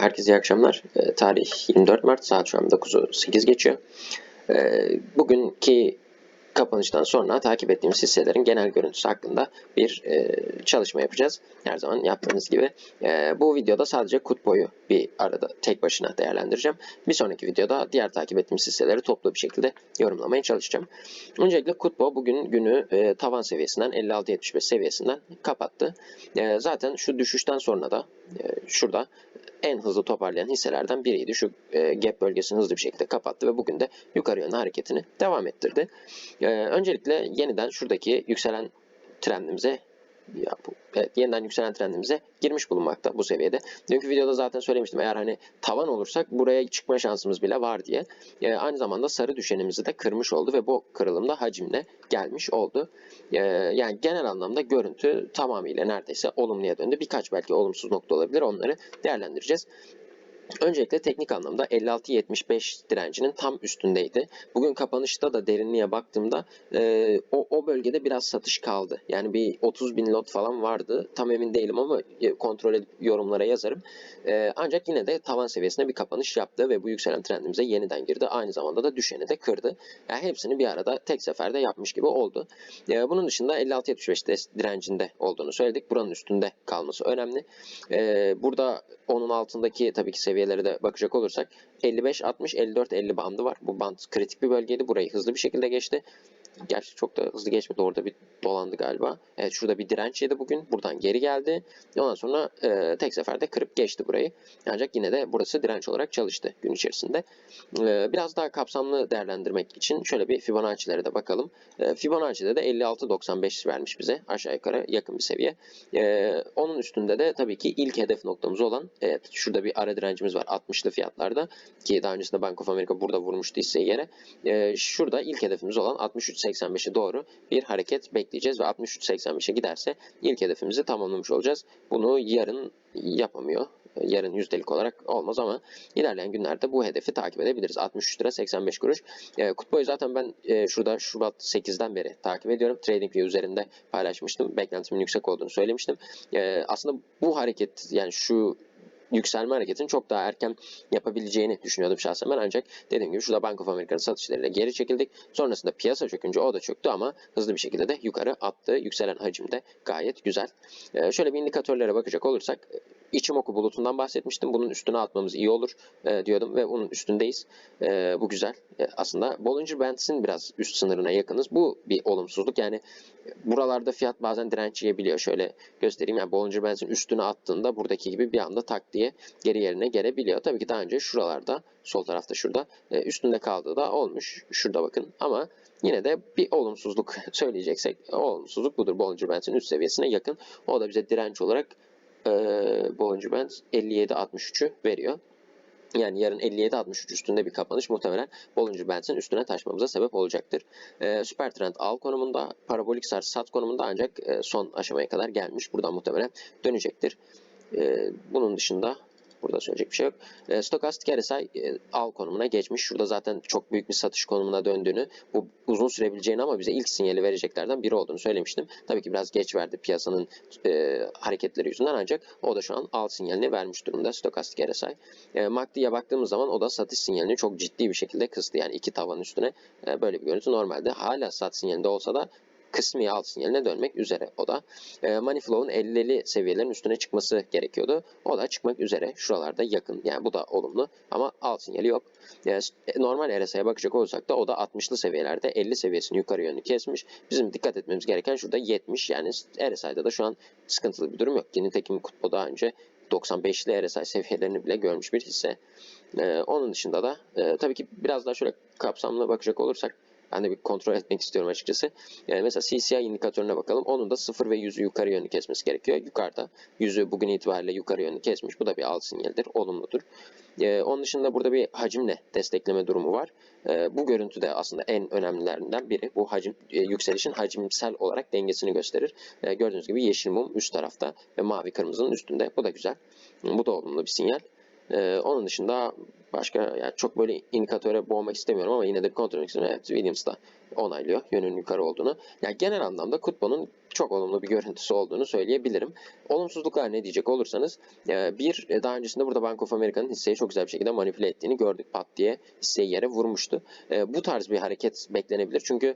Herkese iyi akşamlar. Ee, Tarih 24 Mart, saat şu an 9'u 8 geçiyor. Ee, Bugünkü kapanıştan sonra takip ettiğimiz hisselerin genel görüntüsü hakkında bir e, çalışma yapacağız. Her zaman yaptığımız gibi. E, bu videoda sadece Kutbo'yu bir arada tek başına değerlendireceğim. Bir sonraki videoda diğer takip ettiğimiz hisseleri toplu bir şekilde yorumlamaya çalışacağım. Öncelikle Kutbo bugün günü e, tavan seviyesinden 56.75 seviyesinden kapattı. Zaten şu düşüşten sonra da e, şurada en hızlı toparlayan hisselerden biriydi. Şu e, gap bölgesini hızlı bir şekilde kapattı ve bugün de yukarı yönlü hareketini devam ettirdi. E, öncelikle yeniden şuradaki yükselen trendimize ya bu, yeniden yükselen trendimize girmiş bulunmakta bu seviyede. Dünkü videoda zaten söylemiştim eğer hani tavan olursak buraya çıkma şansımız bile var diye. E, aynı zamanda sarı düşenimizi de kırmış oldu ve bu kırılımda hacimle gelmiş oldu. E, yani genel anlamda görüntü tamamıyla neredeyse olumluya döndü. Birkaç belki olumsuz nokta olabilir onları değerlendireceğiz. Öncelikle teknik anlamda 56-75 direncinin tam üstündeydi. Bugün kapanışta da derinliğe baktığımda e, o, o bölgede biraz satış kaldı. Yani bir 30 bin lot falan vardı. Tam emin değilim ama e, kontrol edip yorumlara yazarım. E, ancak yine de tavan seviyesine bir kapanış yaptı ve bu yükselen trendimize yeniden girdi. Aynı zamanda da düşeni de kırdı. Yani hepsini bir arada tek seferde yapmış gibi oldu. E, bunun dışında 56-75 direncinde olduğunu söyledik. Buranın üstünde kalması önemli. E, burada onun altındaki tabii ki seviyelere de bakacak olursak 55, 60, 54, 50 bandı var. Bu band kritik bir bölgeydi. Burayı hızlı bir şekilde geçti. Gerçi çok da hızlı geçmedi. Orada bir dolandı galiba. Evet şurada bir direnç yedi bugün. Buradan geri geldi. Ondan sonra e, tek seferde kırıp geçti burayı. Ancak yine de burası direnç olarak çalıştı gün içerisinde. E, biraz daha kapsamlı değerlendirmek için şöyle bir Fibonacci'lere de bakalım. E, Fibonacci'de de 56.95 vermiş bize. Aşağı yukarı yakın bir seviye. E, onun üstünde de tabii ki ilk hedef noktamız olan evet şurada bir ara direncimiz var 60'lı fiyatlarda ki daha öncesinde Bank of America burada vurmuştu hisseyi yere. E, şurada ilk hedefimiz olan 63.85'e doğru bir hareket bekleyeceğiz ve 63.85'e giderse ilk hedefimizi tamamlamış olacağız. Bunu yarın yapamıyor. Yarın yüzdelik olarak olmaz ama ilerleyen günlerde bu hedefi takip edebiliriz. 63 lira 85 kuruş. E, Kutboyu zaten ben e, şurada Şubat 8'den beri takip ediyorum. TradingView üzerinde paylaşmıştım. Beklentimin yüksek olduğunu söylemiştim. E, aslında bu hareket yani şu yükselme hareketini çok daha erken yapabileceğini düşünüyordum şahsen ben ancak dediğim gibi şurada Bank of America'nın satışlarıyla geri çekildik. Sonrasında piyasa çökünce o da çöktü ama hızlı bir şekilde de yukarı attı. Yükselen hacim de gayet güzel. Ee, şöyle bir indikatörlere bakacak olursak içim oku bulutundan bahsetmiştim. Bunun üstüne atmamız iyi olur e, diyordum ve bunun üstündeyiz. E, bu güzel. E, aslında Bollinger Bands'in biraz üst sınırına yakınız. Bu bir olumsuzluk. Yani buralarda fiyat bazen direnç yiyebiliyor. Şöyle göstereyim. Yani Bollinger Bands'in üstüne attığında buradaki gibi bir anda tak diye geri yerine gelebiliyor. Tabii ki daha önce şuralarda sol tarafta şurada e, üstünde kaldığı da olmuş. Şurada bakın ama Yine de bir olumsuzluk söyleyeceksek o olumsuzluk budur. Bollinger Bands'in üst seviyesine yakın. O da bize direnç olarak e, Bollinger Bands 57-63'ü veriyor. Yani yarın 57-63 üstünde bir kapanış muhtemelen Bollinger Bands'in üstüne taşmamıza sebep olacaktır. E, Süper Trend al konumunda, parabolik sars sat konumunda ancak e, son aşamaya kadar gelmiş. Buradan muhtemelen dönecektir. E, bunun dışında Burada söyleyecek bir şey yok. E, stokastik RSI e, al konumuna geçmiş. Şurada zaten çok büyük bir satış konumuna döndüğünü, bu uzun sürebileceğini ama bize ilk sinyali vereceklerden biri olduğunu söylemiştim. Tabii ki biraz geç verdi piyasanın e, hareketleri yüzünden ancak o da şu an al sinyalini vermiş durumda stokastik RSI. E, MACD'ye baktığımız zaman o da satış sinyalini çok ciddi bir şekilde kıstı. Yani iki tavan üstüne e, böyle bir görüntü normalde. Hala sat sinyalinde olsa da kısmi alt sinyaline dönmek üzere o da. E, money flow'un 50'li seviyelerin üstüne çıkması gerekiyordu. O da çıkmak üzere. Şuralarda yakın. Yani bu da olumlu ama alt sinyali yok. Yani e, normal RSI'ye bakacak olursak da o da 60'lı seviyelerde 50 seviyesini yukarı yönlü kesmiş. Bizim dikkat etmemiz gereken şurada 70 yani RSI'de de şu an sıkıntılı bir durum yok. Ki nitekim Kutbo daha önce 95'li RSI seviyelerini bile görmüş bir hisse. Ee, onun dışında da e, tabii ki biraz daha şöyle kapsamlı bakacak olursak ben de bir kontrol etmek istiyorum açıkçası. Yani mesela CCI indikatörüne bakalım. Onun da 0 ve 100'ü yukarı yönlü kesmesi gerekiyor. Yukarıda 100'ü bugün itibariyle yukarı yönlü kesmiş. Bu da bir alt sinyaldir. Olumludur. Ee, onun dışında burada bir hacimle destekleme durumu var. Ee, bu görüntü de aslında en önemlilerinden biri. Bu hacim e, yükselişin hacimsel olarak dengesini gösterir. Ee, gördüğünüz gibi yeşil mum üst tarafta ve mavi kırmızının üstünde. Bu da güzel. Bu da olumlu bir sinyal. Ee, onun dışında Başka yani çok böyle indikatöre boğmak istemiyorum ama yine de bir kontrol etmek istiyorum. Evet Williams da onaylıyor yönün yukarı olduğunu. Yani genel anlamda Kutbo'nun çok olumlu bir görüntüsü olduğunu söyleyebilirim. Olumsuzluklar ne diyecek olursanız e, bir e, daha öncesinde burada Bank of America'nın hisseyi çok güzel bir şekilde manipüle ettiğini gördük. Pat diye hisseyi yere vurmuştu. E, Bu tarz bir hareket beklenebilir. Çünkü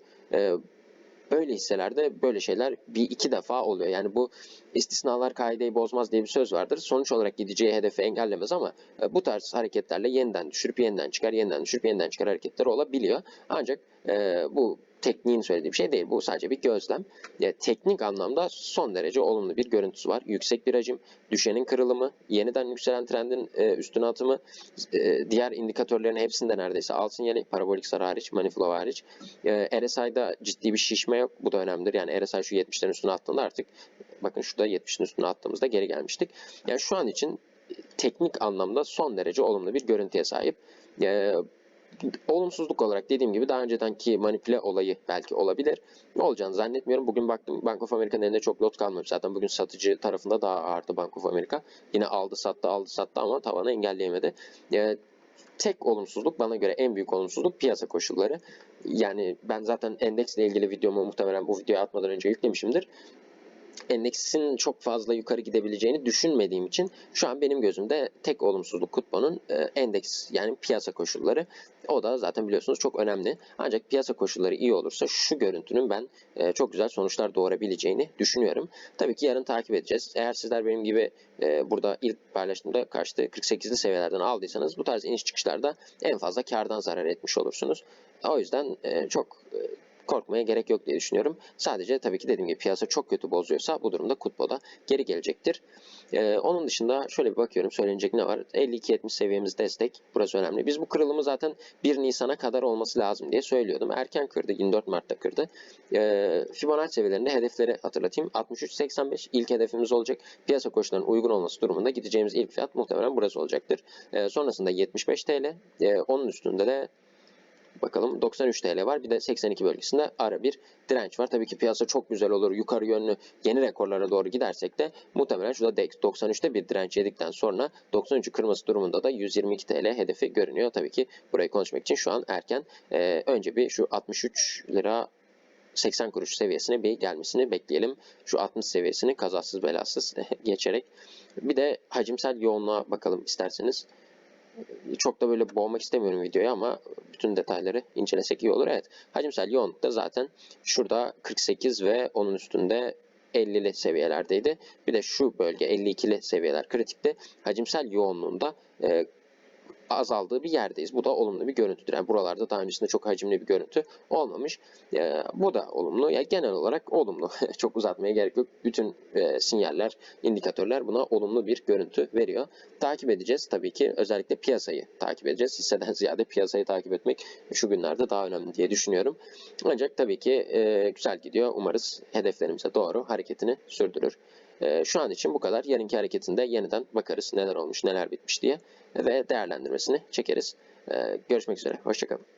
böyle hisselerde böyle şeyler bir iki defa oluyor. Yani bu istisnalar kaideyi bozmaz diye bir söz vardır. Sonuç olarak gideceği hedefi engellemez ama e, bu tarz hareketlerle yeniden düşürüp yeniden çıkar, yeniden düşürüp yeniden çıkar hareketler olabiliyor. Ancak e, bu tekniğin söylediği bir şey değil. Bu sadece bir gözlem. E, teknik anlamda son derece olumlu bir görüntüsü var. Yüksek bir hacim, düşenin kırılımı, yeniden yükselen trendin e, üstüne atımı, e, diğer indikatörlerin hepsinde neredeyse al sinyali, parabolik sarı hariç, maniflow hariç. E, RSI'da ciddi bir şişme yok. Bu da önemlidir. Yani RSI şu 70'lerin üstüne attığında artık bakın şurada 70'in üstüne attığımızda geri gelmiştik. Yani şu an için teknik anlamda son derece olumlu bir görüntüye sahip. E, olumsuzluk olarak dediğim gibi daha öncedenki manipüle olayı belki olabilir. Ne olacağını zannetmiyorum. Bugün baktım Bank of America'nın elinde çok lot kalmamış. Zaten bugün satıcı tarafında daha ağırdı Bank of America. Yine aldı sattı aldı sattı ama tavanı engelleyemedi. Ee, tek olumsuzluk bana göre en büyük olumsuzluk piyasa koşulları. Yani ben zaten endeksle ilgili videomu muhtemelen bu videoya atmadan önce yüklemişimdir endeksin çok fazla yukarı gidebileceğini düşünmediğim için şu an benim gözümde tek olumsuzluk kutbanın e, endeks yani piyasa koşulları. O da zaten biliyorsunuz çok önemli. Ancak piyasa koşulları iyi olursa şu görüntünün ben e, çok güzel sonuçlar doğurabileceğini düşünüyorum. Tabii ki yarın takip edeceğiz. Eğer sizler benim gibi e, burada ilk paylaştığımda kaçtı 48'li seviyelerden aldıysanız bu tarz iniş çıkışlarda en fazla kardan zarar etmiş olursunuz. O yüzden çok korkmaya gerek yok diye düşünüyorum. Sadece tabii ki dediğim gibi piyasa çok kötü bozuyorsa bu durumda Kutbo'da geri gelecektir. Ee, onun dışında şöyle bir bakıyorum söylenecek ne var? 52-70 seviyemiz destek. Burası önemli. Biz bu kırılımı zaten 1 Nisan'a kadar olması lazım diye söylüyordum. Erken kırdı. 24 Mart'ta kırdı. Ee, Fibonacci seviyelerinde hedefleri hatırlatayım. 63-85 ilk hedefimiz olacak. Piyasa koşullarının uygun olması durumunda gideceğimiz ilk fiyat muhtemelen burası olacaktır. Ee, sonrasında 75 TL. Ee, onun üstünde de Bakalım 93 TL var. Bir de 82 bölgesinde ara bir direnç var. Tabii ki piyasa çok güzel olur. Yukarı yönlü yeni rekorlara doğru gidersek de muhtemelen şurada DEX 93'te bir direnç yedikten sonra 93'ü kırması durumunda da 122 TL hedefi görünüyor. Tabii ki burayı konuşmak için şu an erken. Ee, önce bir şu 63 lira 80 kuruş seviyesine bir gelmesini bekleyelim. Şu 60 seviyesini kazasız belasız geçerek. Bir de hacimsel yoğunluğa bakalım isterseniz çok da böyle boğmak istemiyorum videoyu ama bütün detayları incelesek iyi olur. Evet hacimsel yoğunlukta zaten şurada 48 ve onun üstünde 50'li seviyelerdeydi. Bir de şu bölge 52'li seviyeler kritikte. Hacimsel yoğunluğunda e, azaldığı bir yerdeyiz. Bu da olumlu bir görüntüdür. Yani buralarda daha öncesinde çok hacimli bir görüntü olmamış. E, bu da olumlu. Yani genel olarak olumlu. çok uzatmaya gerek yok. Bütün e, sinyaller, indikatörler buna olumlu bir görüntü veriyor. Takip edeceğiz tabii ki. Özellikle piyasayı takip edeceğiz. Hisseden ziyade piyasayı takip etmek şu günlerde daha önemli diye düşünüyorum. Ancak tabii ki e, güzel gidiyor. Umarız hedeflerimize doğru hareketini sürdürür. E, şu an için bu kadar. Yarınki hareketinde yeniden bakarız neler olmuş, neler bitmiş diye ve değerlendirmesini çekeriz. E, görüşmek üzere. Hoşçakalın.